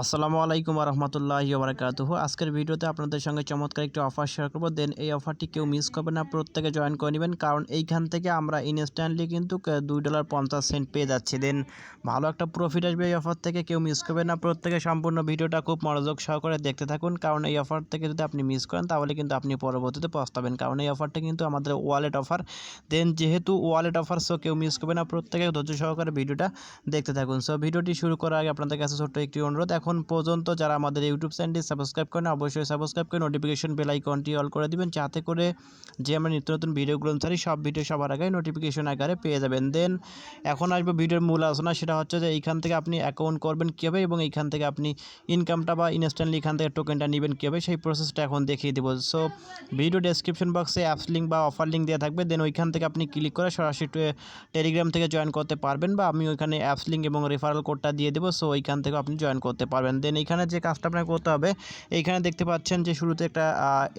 আসসালামু আলাইকুম রহমতুল্লাহ বারকাতুহ আজকের ভিডিওতে আপনাদের সঙ্গে চমৎকার একটি অফার শেয়ার করব। দেন এই অফারটি কেউ মিস করবেন না, প্রত্যেকে জয়েন করে নেবেন। কারণ এইখান থেকে আমরা ইনস্ট্যান্টলি কিন্তু দুই ডলার পঞ্চাশ সেন্ট পেয়ে যাচ্ছি। দেন ভালো একটা প্রফিট আসবে এই অফার থেকে, কেউ মিস করবেন না। প্রত্যেকে সম্পূর্ণ ভিডিওটা খুব মনোযোগ সহকারে দেখতে থাকুন। কারণ এই অফার থেকে যদি আপনি মিস করেন, তাহলে কিন্তু আপনি পরবর্তীতে পস্তাবেন। কারণ এই অফারটা কিন্তু আমাদের ওয়ালেট অফার দেন যেহেতু ওয়ালেট অফার সো কেউ মিস করবে না। প্রত্যেকে ধৈর্য সহকারে ভিডিওটা দেখতে থাকুন। সো ভিডিওটি শুরু করার আগে আপনাদের কাছে ছোট্ট একটি অনুরোধ। এখন পর্যন্ত যারা আমাদের ইউটিউব চ্যানেলটি সাবস্ক্রাইব করেন অবশ্যই সাবস্ক্রাইব করে নোটিফিকেশন বেল আইকনটি অল করে দিবেন, যাতে করে যে আমরা নিত্য নতুন ভিডিওগুলো ছাড়ি, সব ভিডিও সবার আগে নোটিফিকেশন আকারে পেয়ে যাবেন। দেন এখন আসবে ভিডিওর মূল আলোচনা, সেটা হচ্ছে যে এইখান থেকে আপনি অ্যাকাউন্ট করবেন কীভাবে এবং এইখান থেকে আপনি ইনকামটা বা ইনস্ট্যান্টলি এখান থেকে টোকেনটা নেবেন কীভাবে, সেই প্রসেসটা এখন দেখিয়ে দেবো। সো ভিডিও ডেসক্রিপশন বক্সে অ্যাপস লিঙ্ক বা অফার লিঙ্ক দেওয়া থাকবে। দেন ওইখান থেকে আপনি ক্লিক করে সরাসরি টেলিগ্রাম থেকে জয়েন করতে পারবেন বা আমি ওইখানে অ্যাপস লিঙ্ক এবং রেফারেল কোডটা দিয়ে দেবো। সো ওইখান থেকে আপনি জয়েন করতে পারবেন। দেন এখানে যে কাজটা আপনাকে করতে হবে, এইখানে দেখতে পাচ্ছেন যে শুরুতে একটা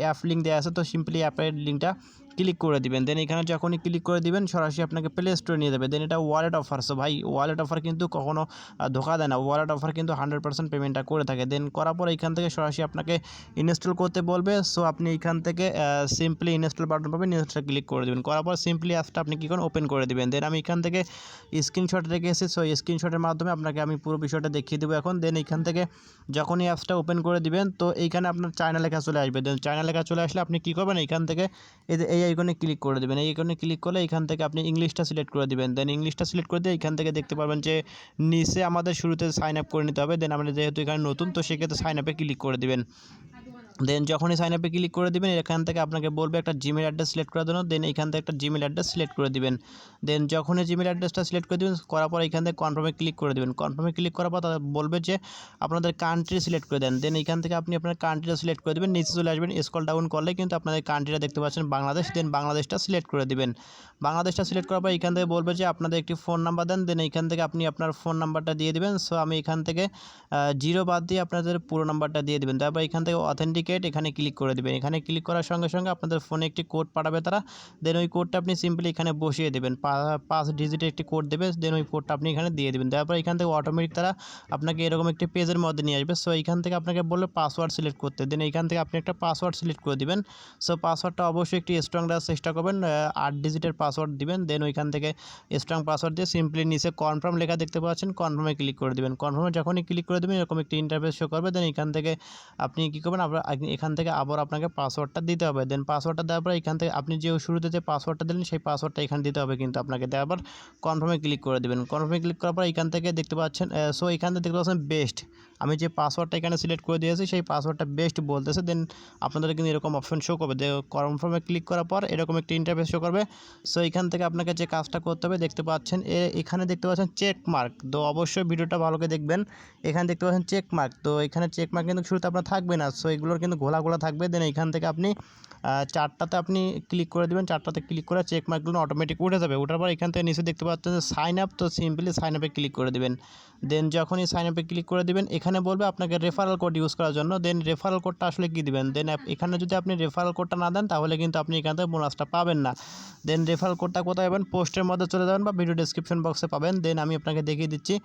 অ্যাপ লিঙ্ক দেওয়া আছে। তো সিম্পলি অ্যাপের লিঙ্কটা ক্লিক করে দিবেন। দেন এখানে যখনই ক্লিক করে দিবেন, সরাসরি আপনাকে প্লে স্টোরে নিয়ে যাবে। দেন এটা ওয়ালেট অফার সো ভাই ওয়ালেট অফার কিন্তু কখনো ধোকা দেয় না। ওয়ালেট অফার কিন্তু হান্ড্রেড পার্সেন্ট পেমেন্টটা করে থাকে। দেন করার পর এখান থেকে সরাসরি আপনাকে ইনস্টল করতে বলবে। সো আপনি এখান থেকে সিম্পলি ইনস্টল বাটন পাবেন। ইনস্টল ক্লিক করে দেবেন। করার পর সিম্পলি অ্যাপসটা আপনি কী করেন ওপেন করে দেবেন। দেন আমি এখান থেকে স্ক্রিনশট রেখে এসেছি। সো স্ক্রিনশটের মাধ্যমে আপনাকে আমি পুরো বিষয়টা দেখিয়ে দেবো এখন। দেন এখান থেকে যখনই অ্যাপসটা ওপেন করে দিবেন, তো এইখানে আপনার চায়না লেখা চলে আসবে। দেন চায়না লেখা চলে আসলে আপনি কী করবেন? এইখান থেকে এই এই আইকনে ক্লিক করে দেবেন। এই আইকনে ক্লিক করলে এখান থেকে আপনি ইংলিশটা সিলেক্ট করে দেবেন। দেন ইংলিশটা সিলেক্ট করে দিয়ে এখান থেকে দেখতে পারবেন যে নিচে আমাদের শুরুতে সাইন আপ করে নিতে হবে। দেন আমরা যেহেতু এখানে নতুন, তো সেক্ষেত্রে সাইন আপে ক্লিক করে দিবেন। দেন যখনই সাইন আপে ক্লিক করে দিবেন, এখান থেকে আপনাকে বলবে একটা জিমেল অ্যাড্রেস সিলেক্ট করার জন্য দেন এখান থেকে একটা জিমেল অ্যাড্রেস সিলেক্ট করে দিবেন। দেন যখনই জিমেল অ্যাড্রেসটা সিলেক্ট করে দিবেন, করার পর এখান থেকে কনফার্মে ক্লিক করে দিবেন। কনফার্মে ক্লিক করার পর তারা বলবে যে আপনাদের কান্ট্রি সিলেক্ট করে দেন। দেন এখান থেকে আপনি আপনার কান্ট্রিটা সিলেক্ট করে দেবেন, নিচে চলে আসবেন স্কল ডাউন করলে কিন্তু আপনাদের কান্ট্রিটা দেখতে পাচ্ছেন বাংলাদেশ দেন বাংলাদেশটা সিলেক্ট করে দেবেন। বাংলাদেশটা সিলেক্ট করার পর এখান থেকে বলবে যে আপনাদের একটি ফোন নাম্বার দেন দেন এখান থেকে আপনি আপনার ফোন নাম্বারটা দিয়ে দিবেন। সো আমি এখান থেকে জিরো বাদ দিয়ে আপনাদের পুরো নাম্বারটা দিয়ে দিবেন। তারপর এখান থেকে অথেন্টিকেট এখানে ক্লিক করে দিবেন। এখানে ক্লিক করার সঙ্গে সঙ্গে আপনাদের ফোনে একটি কোড পাঠাবে তারা। দেন ওই কোডটা আপনি সিম্পলি এখানে বসিয়ে দেবেন। পাঁচ ডিজিটের একটি কোড দেবে দেন ওই কোডটা আপনি এখানে দিয়ে দেবেন। তারপর এখান থেকে অটোমেটিক তারা আপনাকে এরকম একটি পেজের মধ্যে নিয়ে আসবে। সো এইখান থেকে আপনাকে বলবে পাসওয়ার্ড সিলেক্ট করতে। দেন এইখান থেকে আপনি একটা পাসওয়ার্ড সিলেক্ট করে দিবেন। সো পাসওয়ার্ডটা অবশ্যই একটি স্ট্রং দেওয়ার চেষ্টা করবেন। আট ডিজিটের পাসওয়ার্ড দিবেন। দেন ওইখান থেকে স্ট্রং পাসওয়ার্ড দিয়ে সিম্পলি নিচে কনফার্ম লেখা দেখতে পাচ্ছেন। কনফার্মে ক্লিক করে দেবেন। কনফার্মে যখনই ক্লিক করে দেবেন, এরকম একটি ইন্টারফেস শো করবে। দেন এখান থেকে আপনি কী করবেন? আগ- এখান থেকে আবার আপনাকে পাসওয়ার্ডটা দিতে হবে। দেন পাসওয়ার্ডটা দেওয়ার পর এখান থেকে আপনি যে শুরুতে যে পাসওয়ার্ডটা দিলেন, সেই পাসওয়ার্ডটা এখানে দিতে হবে কিন্তু আপনাকে। দেওয়ার পর কনফার্মে ক্লিক করে দেবেন। কনফার্মে ক্লিক করার পর এখান থেকে দেখতে পাচ্ছেন সো এখান থেকে দেখতে পাচ্ছেন বেস্ট আমি যে পাসওয়ার্ডটা এখানে সিলেক্ট করে দিয়েছি, সেই পাসওয়ার্ডটা বেস্ট বলতেছে। দেন আপনাদের কিন্তু এরকম অপশন শো করবে। কনফার্মে ক্লিক করার পর এরকম একটি ইন্টারফেস শো করবে। সো এখান থেকে আপনাকে যে কাজটা করতে হবে, দেখতে পাচ্ছেন এখানে দেখতে পাচ্ছেন চেক মার্ক তো অবশ্যই ভিডিওটা ভালো করে দেখবেন। এখানে দেখতে পাচ্ছেন চেক মার্ক তো এখানে চেক মার্ক কিন্তু শুরুতে আপনার থাকবে না। সো এগুলোর কিন্তু ঘোলা ঘোলা থাকবে। দেন এখান থেকে আপনি চারটাতে আপনি ক্লিক করে দেবেন, চারটাতে ক্লিক করে চেক মার্কগুলো অটোমেটিক উঠে যাবে। ওঠার পর এখান থেকে নিচে দেখতে পাচ্ছেন যে সাইন আপ তো সিম্পলি সাইন আপে ক্লিক করে দেবেন। দেন যখনই সাইন আপে ক্লিক করে দেবেন, এখানে বলবে আপনাকে রেফারেল কোড ইউজ করার জন্য। দেন রেফারেল কোডটা আসলে কী দেবেন? দেন এখানে যদি আপনি রেফারেল কোডটা না দেন, তাহলে কিন্তু আপনি এখান থেকে বোনাসটা পাবেন না। দেন রেফারেল কোডটা কোথায় পাবেন? পোস্টের মধ্যে চলে যাবেন বা ভিডিও ডেসক্রিপশন বক্সে পাবেন। দেন আমি আপনাকে দেখিয়ে দিচ্ছি।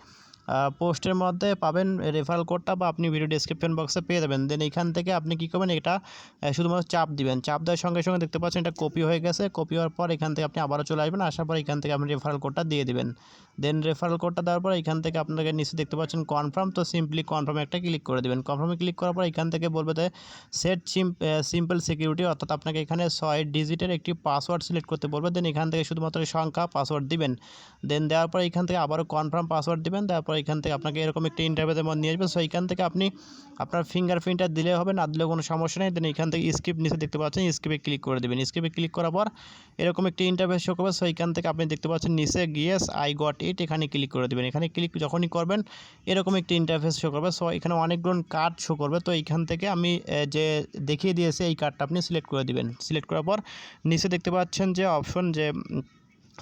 পোস্টের মধ্যে পাবেন রেফারেল কোডটা বা আপনি ভিডিও ডেসক্রিপশন বক্সে পেয়ে যাবেন। দেন এখান থেকে আপনি কী করবেন, এটা শুধুমাত্র চাপ দিবেন। চাপ দেওয়ার সঙ্গে সঙ্গে দেখতে পাচ্ছেন এটা কপি হয়ে গেছে। কপি হওয়ার পর এখান থেকে আপনি আবারও চলে আসবেন। আসার পর এখান থেকে আপনি রেফারেল কোডটা দিয়ে দিবেন। দেন রেফারেল কোডটা দেওয়ার পর এখান থেকে আপনাকে নিচে দেখতে পাচ্ছেন কনফার্ম তো সিম্পলি কনফার্মে একটা ক্লিক করে দেবেন। কনফার্মে ক্লিক করার পর এখান থেকে বলবে যে সেট সিম্পল সিকিউরিটি অর্থাৎ আপনাকে এখানে ছয় ডিজিটের একটি পাসওয়ার্ড সিলেক্ট করতে বলবে। দেন এখান থেকে শুধুমাত্র সংখ্যা পাসওয়ার্ড দিবেন। দেন দেওয়ার পর এখান থেকে আবারও কনফার্ম পাসওয়ার্ড দিবেন। দেওয়ার পর এখান থেকে আপনাকে এরকম একটি ইন্টারভিউতে মধ্যে নিয়ে আসবে সো এখান থেকে আপনি আপনার ফিঙ্গার ফিঙ্গারপ্রিন্টটা দিলে হবে, না দিলেও কোনো সমস্যা নেই। দেন এখান থেকে স্কিপ নিচে দেখতে পাচ্ছেন স্কিপে ক্লিক করে দেবেন। স্কিপে ক্লিক করার পর এরকম একটি ইন্টারফেস শো করবে। সো এখান থেকে আপনি দেখতে পাচ্ছেন নিচে গিয়েস আই গট ইট এখানে ক্লিক করে দেবেন। এখানে ক্লিক যখনই করবেন, এরকম একটি ইন্টারফেস শো করবে। সো এখানে অনেকগুলো কার্ড শো করবে। তো এইখান থেকে আমি যে দেখিয়ে দিয়েছি, এই কার্ডটা আপনি সিলেক্ট করে দিবেন। সিলেক্ট করার পর নিচে দেখতে পাচ্ছেন যে অপশন যে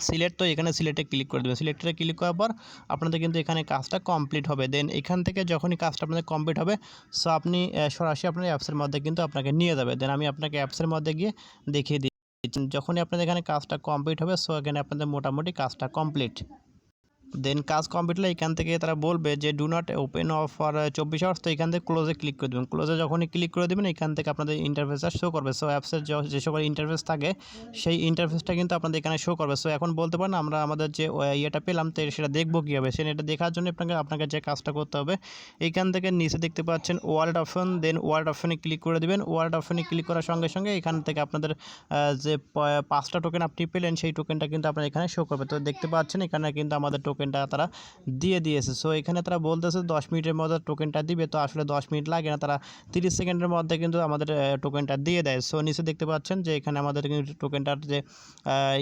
সিলেক্ট তো এখানে সিলেটে ক্লিক করে দেবেন। সিলেক্টে ক্লিক করার পর আপনাদের কিন্তু এখানে কাজটা কমপ্লিট হবে। দেন এখান থেকে যখনই কাজটা আপনাদের কমপ্লিট হবে সো আপনি সরাসরি আপনার অ্যাপসের মধ্যে কিন্তু আপনাকে নিয়ে যাবে। দেন আমি আপনাকে অ্যাপসের মধ্যে গিয়ে দেখিয়ে দিচ্ছি। যখনই আপনাদের এখানে কাজটা কমপ্লিট হবে সো এখানে আপনাদের মোটামুটি কাজটা কমপ্লিট দেন কাজ কমপ্লিট হলে এখান থেকে তারা বলবে যে do not open of for চব্বিশ আওয়ার্স তো এখান থেকে ক্লোজে ক্লিক করে দেবেন। ক্লোজে যখনই ক্লিক করে দেবেন, এখান থেকে আপনাদের ইন্টারফেসটা শো করবে। সো অ্যাপসের যে সকল ইন্টারফেস থাকে, সেই ইন্টারফেসটা কিন্তু আপনাদের এখানে শো করবে। সো এখন বলতে পারেন, আমরা আমাদের যে ইয়েটা পেলাম, তো সেটা দেখব কীভাবে? সেটা এটা দেখার জন্য আপনাকে আপনাকে যে কাজটা করতে হবে এইখান থেকে নিচে দেখতে পাচ্ছেন ওয়ার্ল্ড অপশন দেন ওয়ার্ল্ড অপশনে ক্লিক করে দেবেন। ওয়ার্ল্ড অপশনে ক্লিক করার সঙ্গে সঙ্গে এখান থেকে আপনাদের যে পাঁচটা টোকেন আপনি পেলেন, সেই টোকেনটা কিন্তু আপনার এখানে শো করবে। তো দেখতে পাচ্ছেন, এখানে কিন্তু আমাদের টোকেনটা তারা দিয়ে দিয়েছে। সো এখানে তারা বলতেছে দশ মিনিটের মধ্যে টোকেনটা দিবে। তো আসলে দশ মিনিট লাগে না, তারা তিরিশ সেকেন্ডের মধ্যে কিন্তু আমাদের টোকেনটা দিয়ে দেয়। সো নিচে দেখতে পাচ্ছেন যে এখানে আমাদের কিন্তু টোকেনটার যে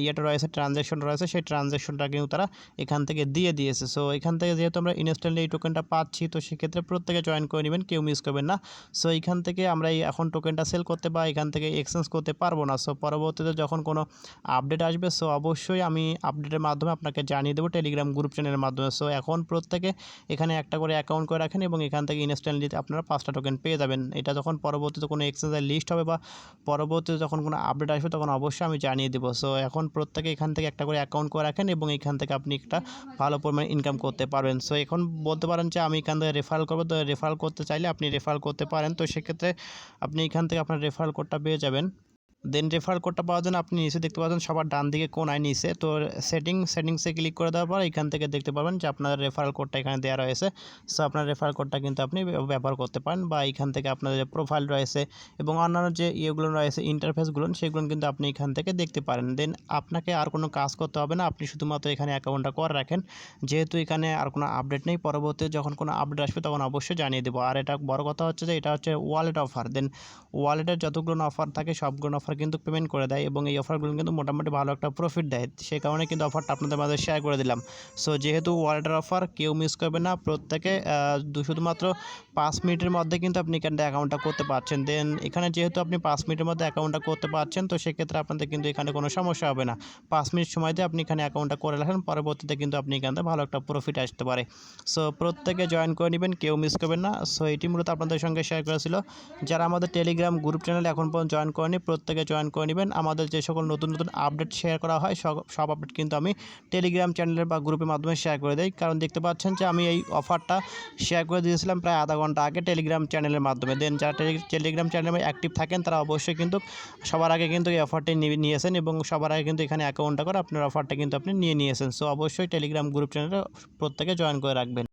ইয়েটা রয়েছে ট্রানজ্যাকশন রয়েছে, সেই ট্রানজ্যাকশনটা কিন্তু তারা এখান থেকে দিয়ে দিয়েছে। সো এখান থেকে যেহেতু আমরা ইনস্ট্যান্টলি এই টোকেনটা পাচ্ছি, তো সেক্ষেত্রে প্রত্যেকে জয়েন করে নেবেন, কেউ মিস করবেন না। সো এইখান থেকে আমরা এই এখন টোকেনটা সেল করতে বা এখান থেকে এক্সচেঞ্জ করতে পারব না। সো পরবর্তীতে যখন কোনো আপডেট আসবে সো অবশ্যই আমি আপডেটের মাধ্যমে আপনাকে জানিয়ে দেবো টেলিগ্রাম গ্রুপ চ্যানেলের মাধ্যমে। সো এখন প্রত্যেকে এখানে একটা করে অ্যাকাউন্ট করে রাখেন এবং এখান থেকে ইনস্ট্যান্টলি আপনারা পাঁচটা টোকেন পেয়ে যাবেন। এটা যখন পরবর্তীতে কোনো এক্সচেঞ্জের লিস্ট হবে বা পরবর্তীতে যখন কোনো আপডেট আসবে, তখন অবশ্যই আমি জানিয়ে দেবো। সো এখন প্রত্যেকে এখান থেকে একটা করে অ্যাকাউন্ট করে রাখেন এবং এখান থেকে আপনি একটা ভালো পরিমাণে ইনকাম করতে পারবেন। সো এখন বলতে পারেন যে আমি এখান থেকে রেফারেল করব। তো রেফারেল করতে চাইলে আপনি রেফারেল করতে পারেন। তো সেক্ষেত্রে আপনি এখান থেকে আপনার রেফারেল কোডটা পেয়ে যাবেন। দেন রেফার কোডটা পাওয়ার জন্য আপনি নিচে দেখতে পাচ্ছেন সবার ডান দিকে কোন কোনায় নিচে তো সেটিং সেটিংসে ক্লিক করে দেওয়ার পর এখান থেকে দেখতে পাবেন যে আপনার রেফারেল কোডটা এখানে দেওয়া রয়েছে। সো আপনার রেফারেল কোডটা কিন্তু আপনি ব্যবহার করতে পারেন বা এখান থেকে আপনার যে প্রোফাইল রয়েছে এবং অন্যান্য যে ইয়েগুলো রয়েছে ইন্টারফেসগুলো সেগুলো কিন্তু আপনি এখান থেকে দেখতে পারেন। দেন আপনাকে আর কোনো কাজ করতে হবে না। আপনি শুধুমাত্র এখানে অ্যাকাউন্টটা করে রাখেন। যেহেতু এখানে আর কোনো আপডেট নেই, পরবর্তীতে যখন কোনো আপডেট আসবে তখন অবশ্যই জানিয়ে দেবো। আর এটা বড় কথা হচ্ছে যে এটা হচ্ছে ওয়ালেট অফার দেন ওয়ালেটের যতগুলো অফার থাকে, সবগুলো অফার কিন্তু পেমেন্ট করে দেয় এবং এই অফারগুলো কিন্তু মোটামুটি ভালো একটা প্রফিট দেয়। সেই কারণে কিন্তু অফারটা আপনাদের মাঝে শেয়ার করে দিলাম। সো যেহেতু ওয়ালেটের অফার কেউ মিস করবে না, প্রত্যেকে শুধুমাত্র পাঁচ মিনিটের মধ্যে কিন্তু আপনি এখানে অ্যাকাউন্টটা করতে পারছেন। দেন এখানে যেহেতু আপনি পাঁচ মিনিটের মধ্যে অ্যাকাউন্টটা করতে পারছেন, তো সেক্ষেত্রে আপনাদের কিন্তু এখানে কোনো সমস্যা হবে না। পাঁচ মিনিট সময়তে আপনি এখানে অ্যাকাউন্টটা করে রাখেন, পরবর্তীতে কিন্তু আপনি এখান থেকে ভালো একটা প্রফিট আসতে পারে। সো প্রত্যেকে জয়েন করে নেবেন, কেউ মিস করবেন না। সো এটি মূলত আপনাদের সঙ্গে শেয়ার করেছিল। যারা আমাদের টেলিগ্রাম গ্রুপ চ্যানেল এখন পর্যন্ত জয়েন করেনি, প্রত্যেকে জয়েন করে নেবেন। আমাদের যে সকল নতুন নতুন আপডেট শেয়ার করা হয়, সব আপডেট কিন্তু আমি টেলিগ্রাম চ্যানেলের বা গ্রুপের মাধ্যমে শেয়ার করে দিই। কারণ দেখতে পাচ্ছেন যে আমি এই অফারটা শেয়ার করে দিয়েছিলাম প্রায় আধা ঘণ্টা আগে টেলিগ্রাম চ্যানেলের মাধ্যমে। দেন যারা টেলিগ্রাম চ্যানেলে অ্যাক্টিভ থাকেন, তারা অবশ্যই কিন্তু সবার আগে কিন্তু এই অফারটি নিয়ে নিয়েছেন এবং সবার আগে কিন্তু এখানে অ্যাকাউন্টটা করে আপনার অফারটা কিন্তু আপনি নিয়ে নিয়েছেন। সো অবশ্যই টেলিগ্রাম গ্রুপ চ্যানেলে প্রত্যেকে জয়েন করে রাখবেন।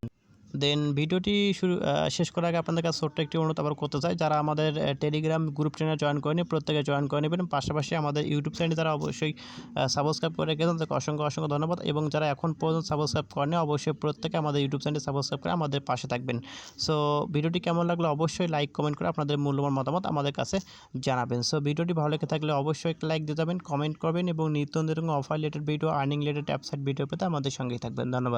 দেন ভিডিওটি শুরু শেষ করার আগে আপনাদের কাছে ছোট্ট একটি অনুরোধ আবার করতে চাই। যারা আমাদের টেলিগ্রাম গ্রুপ চ্যানেল জয়েন করেনি প্রত্যেকে জয়েন করে নেবেন। পাশাপাশি আমাদের ইউটিউব চ্যানেল যারা অবশ্যই সাবস্ক্রাইব করে রেখেছেন, তাদেরকে অসংখ্য অসংখ্য ধন্যবাদ। এবং যারা এখন পর্যন্ত সাবস্ক্রাইব করেনি অবশ্যই প্রত্যেকে আমাদের ইউটিউব চ্যানেল সাবস্ক্রাইব করে আমাদের পাশে থাকবেন। সো ভিডিওটি কেমন লাগল? অবশ্যই লাইক কমেন্ট করে আপনাদের মূল্যবান মতামত আমাদের কাছে জানাবেন। সো ভিডিওটি ভালো লেগে থাকলে অবশ্যই একটা লাইক দিয়ে যাবেন কমেন্ট করবেন এবং নিত্য নতুন offer related video earning related app site video পেতে আমাদের সঙ্গেই থাকবেন। ধন্যবাদ।